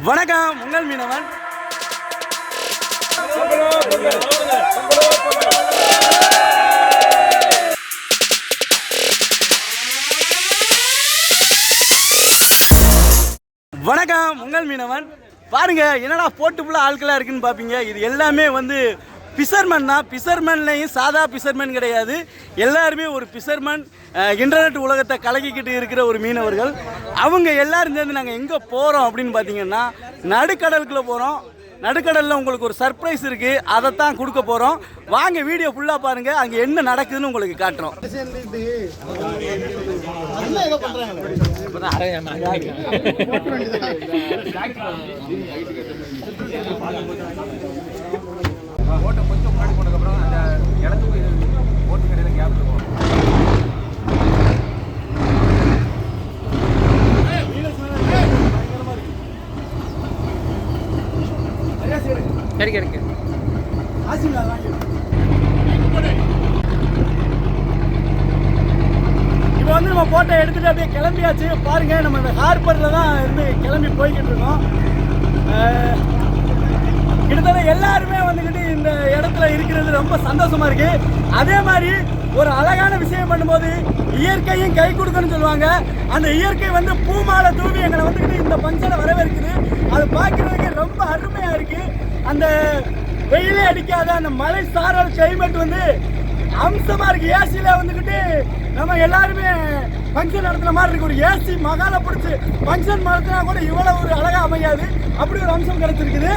வணக்கம் உங்கள் மீனவன். வணக்கம் உங்கள் மீனவன். பாருங்க என்னடா போட்டு ஃபுல்லாக ஆட்களாக இருக்குன்னு பார்ப்பீங்க இது எல்லாமே வந்து பிசர்மன் தான் பிசர்மன்லையும் சாதா பிசர்மன் கிடையாது. எல்லாருமே ஒரு பிசர்மன். இன்டர்நெட் உலகத்தை கலக்கிக்கிட்டு இருக்கிற ஒரு மீனவர்கள். அவங்க எல்லாரும் சேர்ந்து நாங்கள் எங்கே போகிறோம் அப்படின்னு பார்த்தீங்கன்னா நடுக்கடலுக்குள்ளே போகிறோம் நடுக்கடலில் உங்களுக்கு ஒரு சர்ப்ரைஸ் இருக்குது அதைத்தான் கொடுக்க போகிறோம் வாங்க வீடியோ ஃபுல்லாக பாருங்கள் அங்கே என்ன நடக்குதுன்னு உங்களுக்கு காட்டுறோம். ஓட்டை கொஞ்சம் முன்னாடி போனதுக்கப்புறம் அந்த இடத்துக்கு ஓட்டு கடையில் கேப் இருக்கும் கிடைக்க இருக்கு. இப்போ வந்து நம்ம போட்டோ எடுத்துட்டு அப்படியே கிளம்பியாச்சு. பாருங்க நம்ம இந்த ஹார்பரில் தான் இருந்து கிளம்பி போய்கிட்டு இருக்கோம். கிட்டத்தட்ட எல்லாருமே வந்துக்கிட்டு இந்த இடத்துல இருக்கிறது ரொம்ப சந்தோஷமா இருக்கு. அதே மாதிரி ஒரு அழகான விஷயம் பண்ணும்போது இயற்கையும் கை கொடுக்கணும்னு சொல்லுவாங்க. அந்த இயற்கை வந்து பூமாலை தூவி எங்களை வந்துக்கிட்டு இந்த ஃபங்க்ஷனை வரவேற்குது. அது பார்க்கறதுக்கு ரொம்ப அருமையா இருக்கு. அந்த வெயிலே அடிக்காத அந்த மலை சாரல் கிளைமேட் வந்து அம்சமா இருக்கு. ஏசியில் வந்துக்கிட்டு நம்ம எல்லாருமே ஃபங்க்ஷன் நடத்துற மாதிரி இருக்கு. ஒரு ஏசி மகால பிடிச்சி ஃபங்க்ஷன் நடத்தினா கூட இவ்வளோ ஒரு அழகாக அமையாது. அப்படி ஒரு அம்சம் கிடைச்சிருக்குது.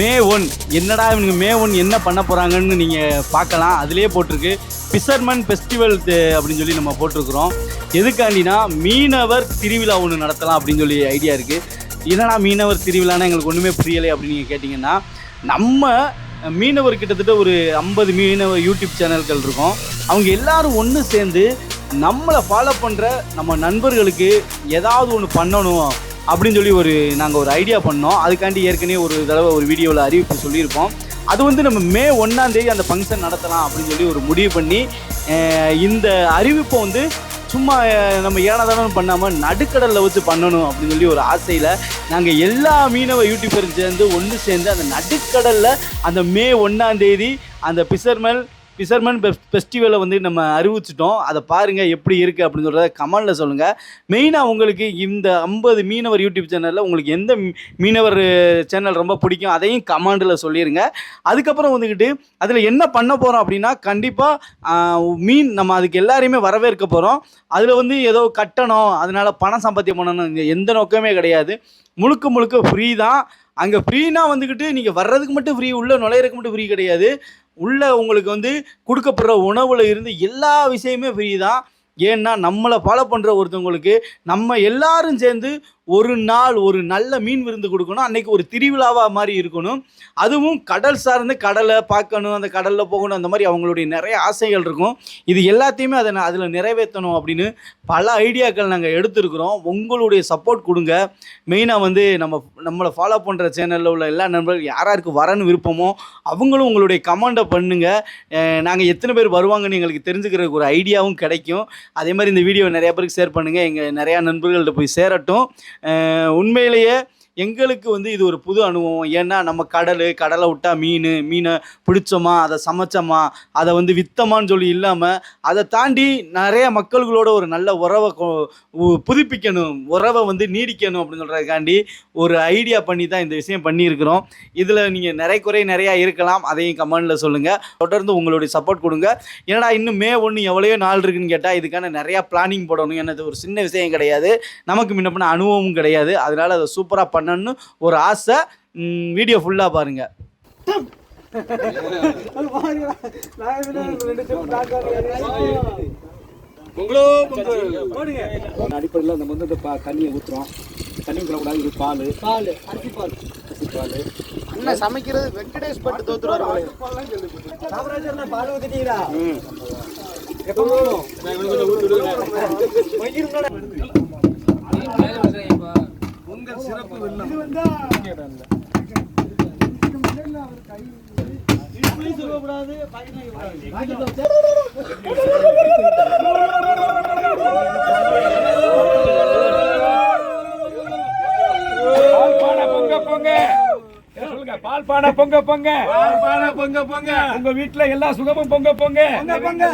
May one. என்னடா இவனுங்க மே ஒன் என்ன பண்ண போகிறாங்கன்னு நீங்கள் பார்க்கலாம். அதிலே போட்டிருக்கு. பிசர்மன் ஃபெஸ்டிவல் அப்படின்னு சொல்லி நம்ம போட்டிருக்கிறோம். எதுக்காண்டினா மீனவர் திருவிழா ஒன்று நடத்தலாம் அப்படின்னு சொல்லி ஐடியா இருக்குது என்னடா மீனவர் திருவிழான்னா எங்களுக்கு ஒன்றுமே புரியலை அப்படின்னு நீங்கள் கேட்டிங்கன்னா நம்ம மீனவர் கிட்டத்தட்ட ஒரு ஐம்பது மீனவர் யூடியூப் சேனல்கள் இருக்கும். அவங்க எல்லாரும் ஒன்று சேர்ந்து நம்மளை ஃபாலோ பண்ணுற நம்ம நண்பர்களுக்கு ஏதாவது ஒன்று பண்ணணும். அப்படின்னு சொல்லி ஒரு நாங்கள் ஒரு ஐடியா பண்ணோம். அதுக்காண்டி ஏற்கனவே ஒரு தடவை ஒரு வீடியோவில் அறிவிப்பு சொல்லியிருப்போம். அது வந்து நம்ம மே ஒன்றாம் தேதி அந்த ஃபங்க்ஷன் நடத்தலாம் அப்படின்னு சொல்லி ஒரு முடிவு பண்ணி இந்த அறிவிப்பை வந்து சும்மா நம்ம ஏனதானம் பண்ணாமல் நடுக்கடலில் வச்சு பண்ணணும் அப்படின்னு சொல்லி ஒரு ஆசையில் நாங்கள் எல்லா மீனவ யூடியூபரும் சேர்ந்து ஒன்று சேர்ந்து அந்த நடுக்கடலில் அந்த மே ஒன்றாம் தேதி அந்த பிசர்மல் ஃபிஷர்மேன் ஃபெஸ்டிவலை வந்து நம்ம அறிவிச்சிட்டோம். அதை பாருங்கள் எப்படி இருக்குது அப்படின்னு சொல்கிறத கமெண்டில் சொல்லுங்கள் மெயினாக உங்களுக்கு இந்த ஐம்பது மீனவர் யூடியூப் சேனலில் உங்களுக்கு எந்த மீனவர் சேனல் ரொம்ப பிடிக்கும் அதையும் கமெண்டில் சொல்லிடுங்க அதுக்கப்புறம் வந்துக்கிட்டு அதில் என்ன பண்ண போகிறோம் அப்படின்னா கண்டிப்பாக மீன் நம்ம அதுக்கு எல்லாரையுமே வரவேற்க போகிறோம் அதில் வந்து ஏதோ கட்டணும் அதனால் பணம் சம்பாத்தியம் பண்ணணும் எந்த நோக்கமே கிடையாது. முழுக்க முழுக்க ஃப்ரீ தான். அங்கே ஃப்ரீனா வந்துக்கிட்டு நீங்கள் வர்றதுக்கு மட்டும் ஃப்ரீ உள்ளே நுழையிறதுக்கு மட்டும் ஃப்ரீ கிடையாது. உள்ளே உங்களுக்கு வந்து கொடுக்கப்படுற உணவில் இருந்து எல்லா விஷயமே ஃப்ரீ தான். ஏன்னா நம்மளை ஃபாலோ பண்ணுற ஒருத்தவங்களுக்கு நம்ம எல்லாரும் சேர்ந்து ஒரு நாள் ஒரு நல்ல மீன் விருந்து கொடுக்கணும். அன்னைக்கு ஒரு திருவிழாவாக மாதிரி இருக்கணும். அதுவும் கடல் சார்ந்து கடலை பார்க்கணும் அந்த கடலில் போகணும் அந்த மாதிரி அவங்களுடைய நிறைய ஆசைகள் இருக்கும். இது எல்லாத்தையுமே அதை அதில் நிறைவேற்றணும் அப்படின்னு பல ஐடியாக்கள் நாங்கள் எடுத்திருக்கிறோம். உங்களுடைய சப்போர்ட் கொடுங்க. மெயினாக வந்து நம்ம நம்மளை ஃபாலோ பண்ணுற சேனலில் உள்ள எல்லா நண்பர்கள் யார் வரன்னு விருப்பமோ அவங்களும் உங்களுடைய கமெண்டை பண்ணுங்கள் நாங்கள் எத்தனை பேர் வருவாங்கன்னு எங்களுக்கு தெரிஞ்சுக்கிறதுக்கு ஒரு ஐடியாவும் கிடைக்கும். அதே மாதிரி இந்த வீடியோ நிறைய பேருக்கு ஷேர் பண்ணுங்கள் எங்கள் நிறையா நண்பர்கள்ட்ட போய் சேரட்டும். உண்மையிலேயே எங்களுக்கு வந்து இது ஒரு புது அனுபவம். ஏன்னா நம்ம கடல் கடலை விட்டால் மீன் மீனை பிடிச்சோமா அதை சமைச்சோமா அதை வந்து வித்தமான்னு சொல்லி இல்லாமல் அதை தாண்டி நிறைய மக்கள்களோட ஒரு நல்ல உறவை கொ- புதுப்பிக்கணும் உறவை வந்து நீடிக்கணும் அப்படின்னு சொல்கிறதுக்காண்டி ஒரு ஐடியா பண்ணி தான் இந்த விஷயம் பண்ணியிருக்கிறோம். இதில் நீங்கள் நிறைய குறை நிறையா இருக்கலாம். அதையும் கமெண்டில் சொல்லுங்கள் தொடர்ந்து உங்களுடைய சப்போர்ட் கொடுங்க. ஏன்னா இன்னும் மே ஒன்று எவ்வளையோ நாள் இருக்குன்னு கேட்டால் இதுக்கான நிறையா பிளானிங் போடணும். ஏன்னா ஒரு சின்ன விஷயம் கிடையாது. நமக்கு முன்ன பின்ன அனுபவமும் கிடையாது. அதனால் அதை சூப்பராக பண்ண பண்ணணும்னு ஒரு ஆசை. வீடியோ ஃபுல்லாக பாருங்கள் அடிப்படையில் நம்ம வந்து இந்த பா- தண்ணியை ஊற்றுறோம் தண்ணி ஊற்றக்கூடாது இது பால். பால் அரிசி பால். அரிசி பால். அண்ணன் சமைக்கிறது வெங்கடேஷ் பட்டு தோத்துருவாரு பால் பானை பொங்க பொங்க. ஏ, சொல்லுங்க? பால் பானை பொங்க பொங்க. பால் பானை பொங்க பொங்க. உங்க வீட்ல எல்லா சுகமும் பொங்க. பொங்க பொங்க.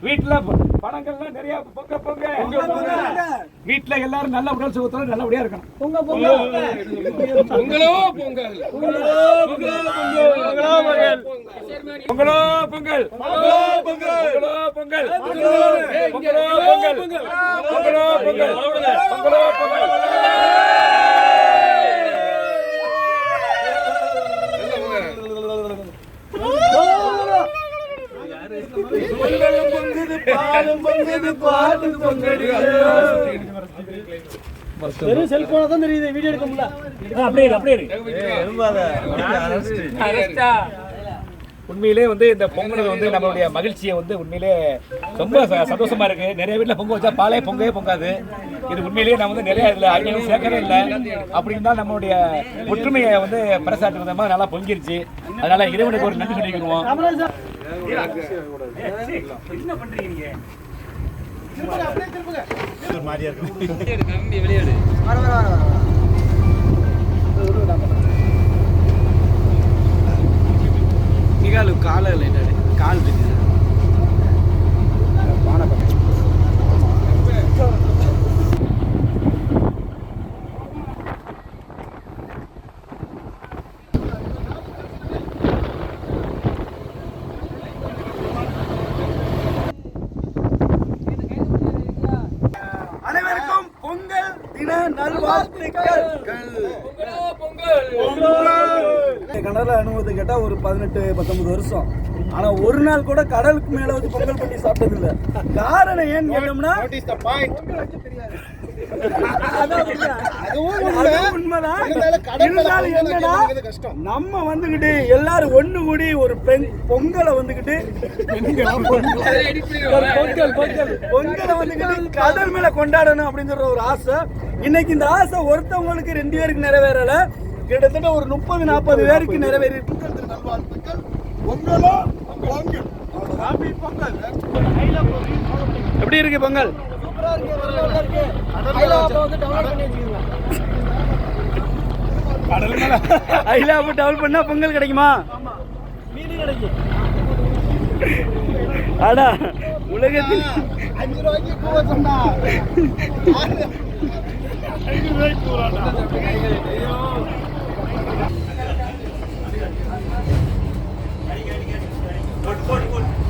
ப- பணங்கள்லாம் நிறைய பொங்க பொங்க வீட்ல எல்லாரும் நல்ல உடல் சுகத்தோட நல்லபடியா இருக்கணும் பொங்க பொங்க பொங்கலோ பொங்கல் பொங்கலோ பொங்கல் பொங்கலோ பொங்கல் பொங்கலோ பொங்கல் பொங்கலோ பொங்கல் பொங்கலோ பொங்கல் பொங்கலோ பொங்கல் பொங்கலோ பொங்கல் வெறும் செல்போனை தான் தெரியுது வீடியோ எடுக்க முடியல அப்படியே அப்படியே இரு. உண்மையிலே வந்து இந்த பொங்கல் வந்து நம்மளுடைய மகிழ்ச்சியை வந்து உண்மையிலே ரொம்ப ச- சந்தோஷமா இருக்கு. நிறைய வீட்டில் பொங்க வச்சா பாலே பொங்கவே பொங்காது. இது உண்மையிலேயே நான் வந்து நிறைய இதில் ஐடியாவும் சேர்க்கவே இல்லை. அப்படின்னு தான் நம்மளுடைய ஒற்றுமையை வந்து பறைசாற்று விதமாக நல்லா பொங்கிருச்சு. அதனால இறைவனுக்கு ஒரு நன்றி சொல்லிக்கிறோம். என்ன பண்றீங்க வர வர வர வர. நல்வாழ்த்துக்கள் கடலை அனுபவத்தை கேட்டால் ஒரு பதினெட்டு பத்தொன்பது வருஷம். ஆனா ஒரு நாள் கூட கடலுக்கு மேல வந்து பொங்கல் பண்ணி சாப்பிட்டது இல்ல காரணம் ஏன்னு கேட்டோம்னா நம்ம வந்துகிட்டு எல்லாரும் ஒண்ணு கூடி ஒரு பெண் பொங்கலை வந்துகிட்டு பொங்கல் பொங்கல். பொங்கலை வந்துகிட்டு கடல் மேல கொண்டாடணும் அப்படிங்கிற ஒரு ஆசை. இன்னைக்கு இந்த ஆசை ஒருத்தவங்களுக்கு ரெண்டு பேருக்கு நிறைவேறல. கிட்டத்தட்ட ஒரு முப்பது நாற்பது பேருக்கு நிறைவேறி எப்படி இருக்கு பொங்கல்? ஐலாப்பு டவுல் பண்ணா பொங்கல் கிடைக்குமா? அடா உலகத்தில் அஞ்சு ரூபாய்க்கு Good, good, good.